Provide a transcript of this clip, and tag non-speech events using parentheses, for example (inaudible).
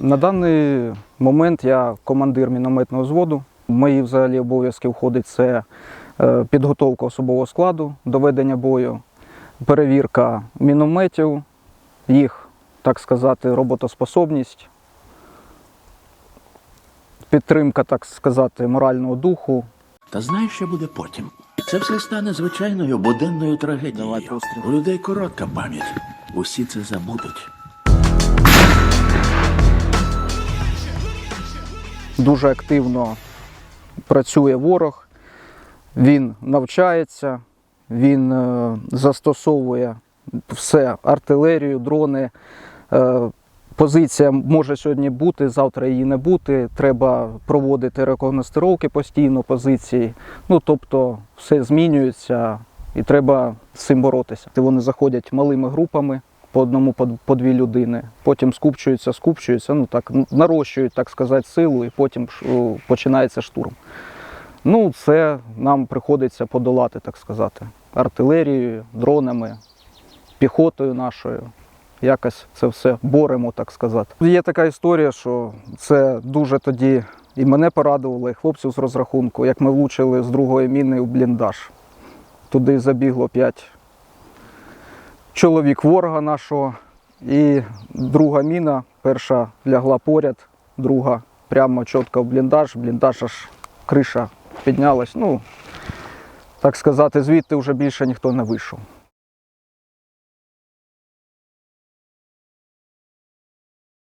(laughs) На даний момент я командир мінометного зводу. В мої взагалі обов'язки входить це е, підготовка особового складу, доведення бою, перевірка мінометів, їх, так сказати, роботоспособність, підтримка, так сказати, морального духу. Та знаєш, що буде потім? Це все стане звичайною буденною трагедією. У людей коротка пам'ять. Усі це забудуть. Дуже активно працює ворог, він навчається, він е, застосовує все, артилерію, дрони. Е, Позиція може сьогодні бути, завтра її не бути. Треба проводити рекогностировки постійно позиції. Ну тобто все змінюється і треба з цим боротися. Вони заходять малими групами по одному, по, дві людини. Потім скупчуються, скупчуються, ну так нарощують, так сказати, силу, і потім починається штурм. Ну, це нам приходиться подолати, так сказати, артилерією, дронами, піхотою нашою. Якось це все боремо, так сказати. Є така історія, що це дуже тоді і мене порадувало, і хлопців з розрахунку, як ми влучили з другої міни в бліндаж. Туди забігло п'ять чоловік ворога нашого. І друга міна, перша лягла поряд, друга прямо чітко в бліндаж, бліндаж аж криша піднялась. Ну, так сказати, звідти вже більше ніхто не вийшов.